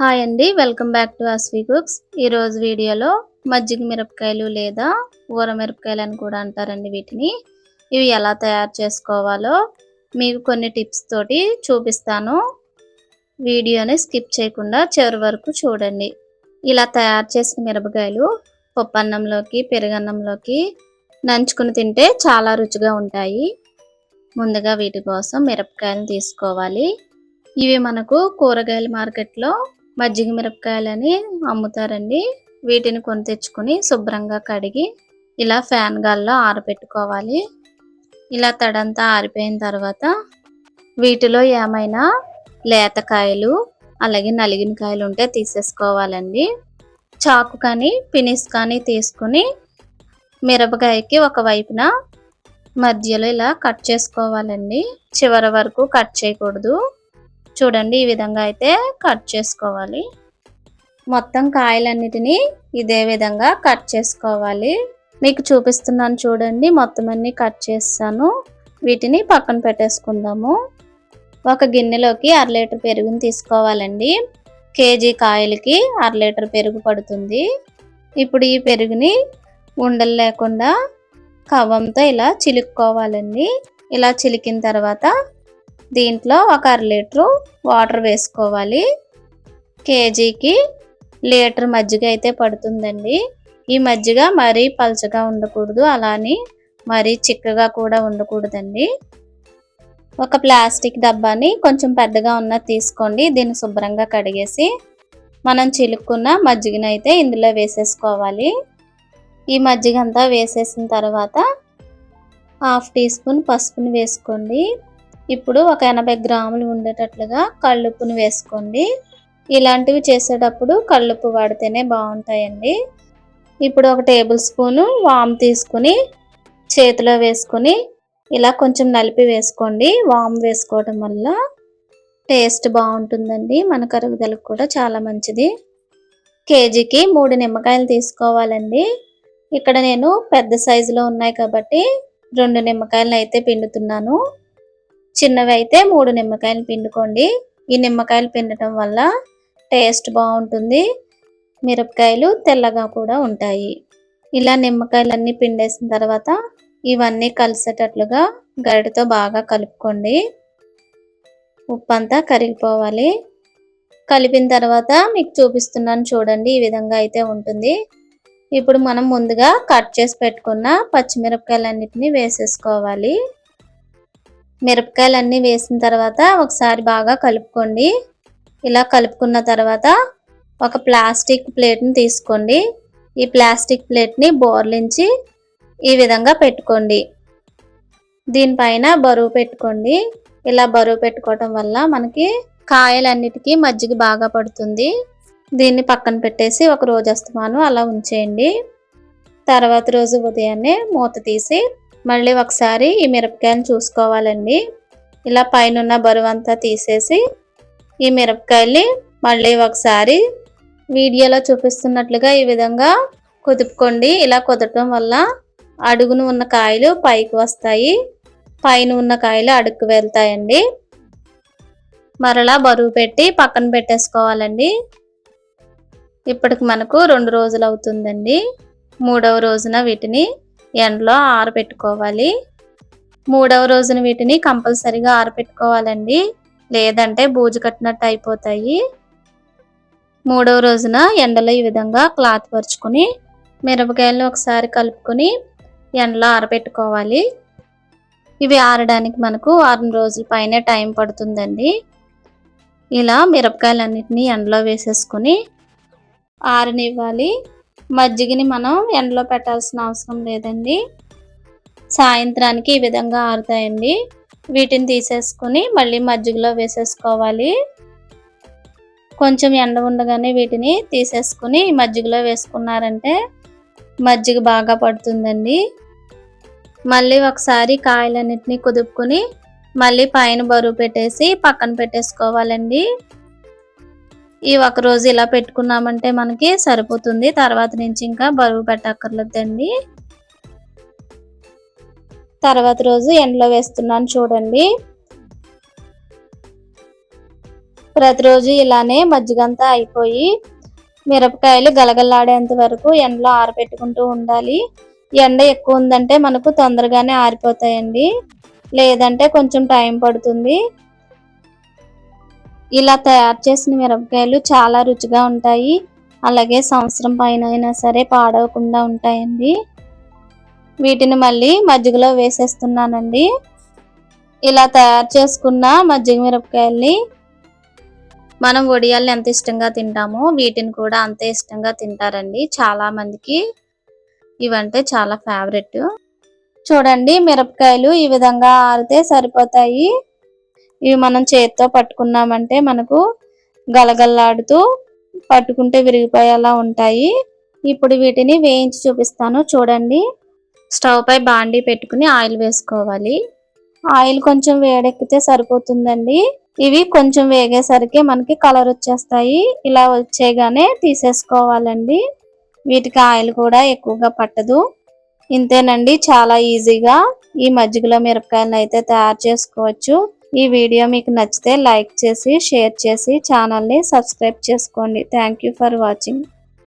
Hi అండి welcome back to Aswi cooks. ఈరోజు వీడియోలో మజ్జిగ మిరపకాయలు లేదా ఊర మిరపకాయలు అని కూడా అంటారండి వీటిని. ఇవి ఎలా తయారు చేసుకోవాలో మీకు కొన్ని టిప్స్ తోటి చూపిస్తాను. వీడియోని స్కిప్ చేయకుండా చివరి వరకు చూడండి. ఇలా తయారు చేసిన మిరపకాయలు పప్పన్నంలోకి పెరుగన్నంలోకి నంచుకుని తింటే చాలా రుచిగా ఉంటాయి. ముందుగా వీటి కోసం మిరపకాయలు తీసుకోవాలి. ఇవి మనకు కూరగాయల మార్కెట్లో మజ్జిగ మిరపకాయలని అమ్ముతారండి. వీటిని కొని తెచ్చుకొని శుభ్రంగా కడిగి ఇలా ఫ్యాన్ గాల్లో ఆరబెట్టుకోవాలి ఇలా తడంతా ఆరిపోయిన తర్వాత వీటిలో ఏమైనా లేతకాయలు అలాగే నలిగిన కాయలు ఉంటే తీసేసుకోవాలండి. చాకు కానీ పినిస్ కానీ తీసుకుని మిరపకాయకి ఒక వైపున మధ్యలో ఇలా కట్ చేసుకోవాలండి. చివరి వరకు కట్ చేయకూడదు. చూడండి ఈ విధంగా అయితే కట్ చేసుకోవాలి. మొత్తం కాయలన్నిటినీ ఇదే విధంగా కట్ చేసుకోవాలి. మీకు చూపిస్తున్నాను చూడండి మొత్తం అన్ని కట్ చేస్తాను. వీటిని పక్కన పెట్టేసుకుందాము. ఒక గిన్నెలోకి అర లీటర్ పెరుగుని తీసుకోవాలండి. కేజీ కాయలకి అర లీటర్ పెరుగు పడుతుంది. ఇప్పుడు ఈ పెరుగుని ఉండలు లేకుండా కవ్వంతో ఇలా చిలుక్కోవాలండి. ఇలా చిలికిన తర్వాత దీంట్లో ఒక అర లీటరు వాటర్ వేసుకోవాలి. కేజీకి లీటర్ మజ్జిగ అయితే పడుతుందండి. ఈ మజ్జిగ మరీ పలచగా ఉండకూడదు అలానే మరీ చిక్కగా కూడా ఉండకూడదండి. ఒక ప్లాస్టిక్ డబ్బాని కొంచెం పెద్దగా ఉన్న తీసుకోండి దీన్ని శుభ్రంగా కడిగేసి మనం చిలుక్కున్న మజ్జిగను అయితే ఇందులో వేసేసుకోవాలి. ఈ మజ్జిగ అంతా వేసేసిన తర్వాత హాఫ్ టీ స్పూన్ పసుపుని వేసుకోండి. ఇప్పుడు ఒక ఎనభై గ్రాములు ఉండేటట్లుగా కళ్ళుప్పును వేసుకోండి. ఇలాంటివి చేసేటప్పుడు కళ్ళుప్పు వాడితేనే బాగుంటాయండి. ఇప్పుడు ఒక టేబుల్ స్పూను వామ్ తీసుకుని చేతిలో వేసుకుని ఇలా కొంచెం నలిపి వేసుకోండి. వామ్ వేసుకోవడం వల్ల టేస్ట్ బాగుంటుందండి. మన కరుగుదలకు కూడా చాలా మంచిది. కేజీకి మూడు నిమ్మకాయలు తీసుకోవాలండి. ఇక్కడ నేను పెద్ద సైజులో ఉన్నాయి కాబట్టి రెండు నిమ్మకాయలను అయితే పిండుతున్నాను. చిన్నవి అయితే మూడు నిమ్మకాయలు పిండుకోండి. ఈ నిమ్మకాయలు పిండటం వల్ల టేస్ట్ బాగుంటుంది. మిరపకాయలు తెల్లగా కూడా ఉంటాయి. ఇలా నిమ్మకాయలన్నీ పిండేసిన తర్వాత ఇవన్నీ కలిసేటట్లుగా గరిటతో బాగా కలుపుకోండి. ఉప్పు అంతా కరిగిపోవాలి. కలిపిన తర్వాత మీకు చూపిస్తున్నాను చూడండి ఈ విధంగా అయితే ఉంటుంది. ఇప్పుడు మనం ముందుగా కట్ చేసి పెట్టుకున్న పచ్చిమిరపకాయలన్నిటిని వేసేసుకోవాలి. మిరపకాయలన్నీ వేసిన తర్వాత ఒకసారి బాగా కలుపుకోండి. ఇలా కలుపుకున్న తర్వాత ఒక ప్లాస్టిక్ ప్లేట్ని తీసుకోండి. ఈ ప్లాస్టిక్ ప్లేట్ని బోర్లించి ఈ విధంగా పెట్టుకోండి. దీనిపైన బరువు పెట్టుకోండి. ఇలా బరువు పెట్టుకోవటం వల్ల మనకి కాయలన్నిటికీ మజ్జిగ బాగా పడుతుంది. దీన్ని పక్కన పెట్టేసి ఒక రోజు అస్తమాను అలా ఉంచేయండి. తర్వాత రోజు ఉదయాన్నే మూత తీసి మళ్ళీ ఒకసారి ఈ మిరపకాయలు చూసుకోవాలండి. ఇలా పైన బరువు అంతా తీసేసి ఈ మిరపకాయల్ని మళ్ళీ ఒకసారి వీడియోలో చూపిస్తున్నట్లుగా ఈ విధంగా కుదుపుకోండి. ఇలా కుదరటం వల్ల అడుగును ఉన్న కాయలు పైకి వస్తాయి. పైన ఉన్న కాయలు అడుక్కు వెళ్తాయండి. మరలా బరువు పెట్టి పక్కన పెట్టేసుకోవాలండి. ఇప్పటికి మనకు రెండు రోజులు అవుతుందండి. మూడవ రోజున వీటిని ఎండలో ఆరబెట్టుకోవాలి. మూడవ రోజున వీటిని కంపల్సరిగా ఆరబెట్టుకోవాలండి. లేదంటే బూజు కట్టినట్టు అయిపోతాయి. మూడవ రోజున ఎండలో ఈ విధంగా క్లాత్ పరుచుకొని మిరపకాయలను ఒకసారి కలుపుకొని ఎండలో ఆరబెట్టుకోవాలి. ఇవి ఆరడానికి మనకు వారం రోజుల పైనే టైం పడుతుందండి. ఇలా మిరపకాయలన్నిటిని ఎండలో వేసేసుకొని ఆరనివ్వాలి. మజ్జిగని మనం ఎండలో పెట్టాల్సిన అవసరం లేదండి. సాయంత్రానికి ఈ విధంగా ఆరుతాయండి. వీటిని తీసేసుకొని మళ్ళీ మజ్జిగలో వేసేసుకోవాలి. కొంచెం ఎండ ఉండగానే వీటిని తీసేసుకుని మజ్జిగలో వేసుకున్నారంటే మజ్జిగ బాగా పడుతుందండి. మళ్ళీ ఒకసారి కాయలన్నిటిని కుదుపుకొని మళ్ళీ పైన బరువు పెట్టేసి పక్కన పెట్టేసుకోవాలండి. ఈ ఒక రోజు ఇలా పెట్టుకున్నామంటే మనకి సరిపోతుంది. తర్వాత నుంచి ఇంకా బరువు పెట్టక్కర్లేదండి. తర్వాత రోజు ఎండలో వేస్తున్నాను చూడండి. ప్రతిరోజు ఇలానే మజ్జిగంతా అయిపోయి మిరపకాయలు గలగలాడేంత వరకు ఎండలో ఆరబెట్టుకుంటూ ఉండాలి. ఎండ ఎక్కువ ఉందంటే మనకు తొందరగానే ఆరిపోతాయండి. లేదంటే కొంచెం టైం పడుతుంది. ఇలా తయారు చేసిన మిరపకాయలు చాలా రుచిగా ఉంటాయి. అలాగే సంవత్సరం పైన అయినా సరే పాడవకుండా ఉంటాయండి. వీటిని మళ్ళీ మజ్జిగలో వేసేస్తున్నానండి. ఇలా తయారు చేసుకున్న మజ్జిగ మిరపకాయల్ని మనం వడియాల్ని ఎంత ఇష్టంగా తింటామో వీటిని కూడా అంతే ఇష్టంగా తింటారండి. చాలా మందికి ఇవంటే చాలా ఫేవరెట్. చూడండి మిరపకాయలు ఈ విధంగా ఆరితే సరిపోతాయి. ఇవి మనం చేతితో పట్టుకున్నామంటే మనకు గలగల్లాడుతూ పట్టుకుంటే విరిగిపోయేలా ఉంటాయి. ఇప్పుడు వీటిని వేయించి చూపిస్తాను. చూడండి. స్టవ్ పై బాండీ పెట్టుకుని ఆయిల్ వేసుకోవాలి. ఆయిల్ కొంచెం వేడెక్కితే సరిపోతుందండి. ఇవి కొంచెం వేగేసరికి మనకి కలర్ వచ్చేస్తాయి. ఇలా వచ్చేగానే తీసేసుకోవాలండి. వీటికి ఆయిల్ కూడా ఎక్కువగా పట్టదు. ఇంతేనండి. చాలా ఈజీగా ఈ మజ్జిగలో మిరపకాయలను అయితే తయారు చేసుకోవచ్చు. ఈ వీడియో మీకు నచ్చితే లైక్ చేసి షేర్ చేసి ఛానల్ని సబ్స్క్రైబ్ చేసుకోండి. Thank for watching